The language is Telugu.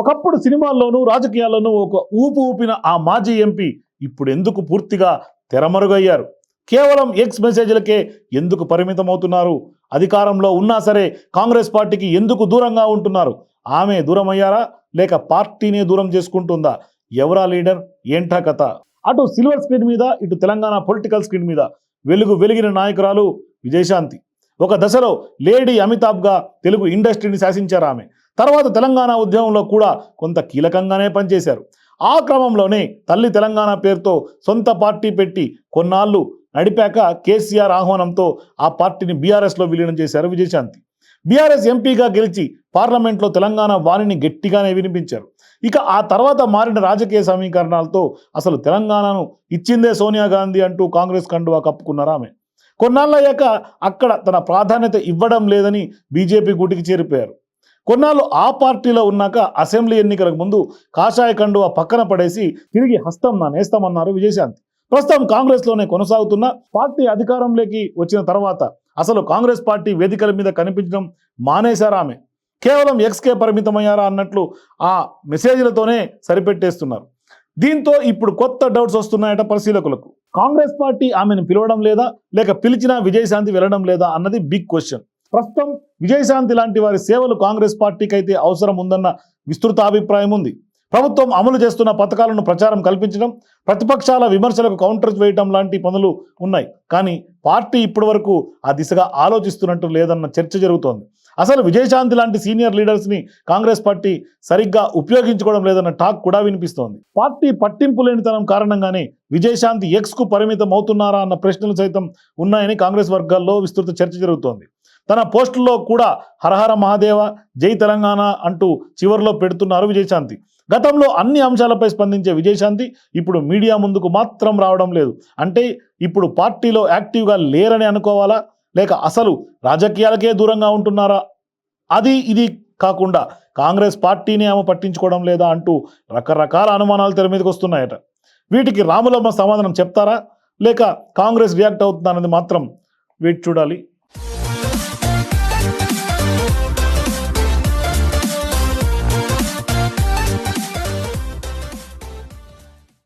ఒకప్పుడు సినిమాల్లోనూ రాజకీయాల్లోనూ ఒక ఊపు ఊపిన ఆ మాజీ ఎంపీ ఇప్పుడు ఎందుకు పూర్తిగా తెరమరుగయ్యారు? కేవలం ఎక్స్ మెసేజ్లకే ఎందుకు పరిమితమవుతున్నారు? అధికారంలో ఉన్నా సరే కాంగ్రెస్ పార్టీకి ఎందుకు దూరంగా ఉంటున్నారు? ఆమె దూరం అయ్యారా లేక పార్టీనే దూరం చేసుకుంటుందా? ఎవరా లీడర్? ఏంటా కథ? అటు సిల్వర్ స్క్రీన్ మీద ఇటు తెలంగాణ పొలిటికల్ స్క్రీన్ మీద వెలుగు వెలిగిన నాయకురాలు విజయశాంతి. ఒక దశలో లేడీ అమితాబ్గా తెలుగు ఇండస్ట్రీని శాసించారు ఆమె. తర్వాత తెలంగాణ ఉద్యమంలో కూడా కొంత కీలకంగానే పనిచేశారు. ఆ క్రమంలోనే తల్లి తెలంగాణ పేరుతో సొంత పార్టీ పెట్టి కొన్నాళ్ళు నడిపాక కేసీఆర్ ఆహ్వానంతో ఆ పార్టీని బీఆర్ఎస్లో విలీనం చేశారు విజయశాంతి. బీఆర్ఎస్ ఎంపీగా గెలిచి పార్లమెంట్లో తెలంగాణ వాణిని గట్టిగానే వినిపించారు. ఇక ఆ తర్వాత మారిన రాజకీయ సమీకరణాలతో అసలు తెలంగాణను ఇచ్చిందే సోనియా గాంధీ అంటూ కాంగ్రెస్ కండువా కప్పుకున్నారు ఆమె కొన్నాళ్ళయ్యాక అక్కడ తన ప్రాధాన్యత ఇవ్వడం లేదని బీజేపీ గుటికి చేరిపోయారు. కొన్నాళ్ళు ఆ పార్టీలో ఉన్నాక అసెంబ్లీ ఎన్నికలకు ముందు కాషాయ కండువా పక్కన పడేసి తిరిగి హస్తం నా నేస్తామన్నారు విజయశాంతి. ప్రస్తుతం కాంగ్రెస్లోనే కొనసాగుతున్న పార్టీ అధికారంలోకి వచ్చిన తర్వాత అసలు కాంగ్రెస్ పార్టీ వేదికల మీద కనిపించడం మానేశారా ఆమె? కేవలం ఎక్స్కే పరిమితమయ్యారా అన్నట్లు ఆ మెసేజ్లతోనే సరిపెట్టేస్తున్నారు. దీంతో ఇప్పుడు కొత్త డౌట్స్ వస్తున్నాయట పరిశీలకులకు. కాంగ్రెస్ పార్టీ ఆమెను పిలవడం లేదా లేక పిలిచినా విజయశాంతి వెళ్ళడం లేదా అన్నది బిగ్ క్వశ్చన్ ప్రస్తుతం విజయశాంతి లాంటి వారి సేవలు కాంగ్రెస్ పార్టీకి అయితే అవసరం ఉందన్న విస్తృత అభిప్రాయం ఉంది. ప్రభుత్వం అమలు చేస్తున్న పథకాలను ప్రచారం కల్పించడం ప్రతిపక్షాల విమర్శలకు కౌంటర్ వేయడం లాంటి పనులు ఉన్నాయి. కానీ పార్టీ ఇప్పటివరకు ఆ దిశగా ఆలోచిస్తున్నట్టు లేదన్న చర్చ జరుగుతోంది. అసలు విజయశాంతి లాంటి సీనియర్ లీడర్స్ని కాంగ్రెస్ పార్టీ సరిగ్గా ఉపయోగించుకోవడం లేదన్న టాక్ కూడా వినిపిస్తోంది. పార్టీ పట్టింపు లేనితనం కారణంగానే విజయశాంతి ఎక్స్కు పరిమితం అవుతున్నారా అన్న ప్రశ్నలు సైతం ఉన్నాయని కాంగ్రెస్ వర్గాల్లో విస్తృత చర్చ జరుగుతోంది. తన పోస్టుల్లో కూడా హరహర మహాదేవ జై తెలంగాణ అంటూ చివరిలో పెడుతున్నారు విజయశాంతి. గతంలో అన్ని అంశాలపై స్పందించే విజయశాంతి ఇప్పుడు మీడియా ముందుకు మాత్రం రావడం లేదు. అంటే ఇప్పుడు పార్టీలో యాక్టివ్గా లేరని అనుకోవాలా? లేక అసలు రాజకీయాలకే దూరంగా ఉంటున్నారా? అది ఇది కాకుండా కాంగ్రెస్ పార్టీని ఆమె పట్టించుకోవడం లేదా అంటూ రకరకాల అనుమానాలు తెర మీదకి వస్తున్నాయట. వీటికి రాములమ్మ సమాధానం చెప్తారా? లేక కాంగ్రెస్ రియాక్ట్ అవుతుందన్నది మాత్రం వేచి చూడాలి.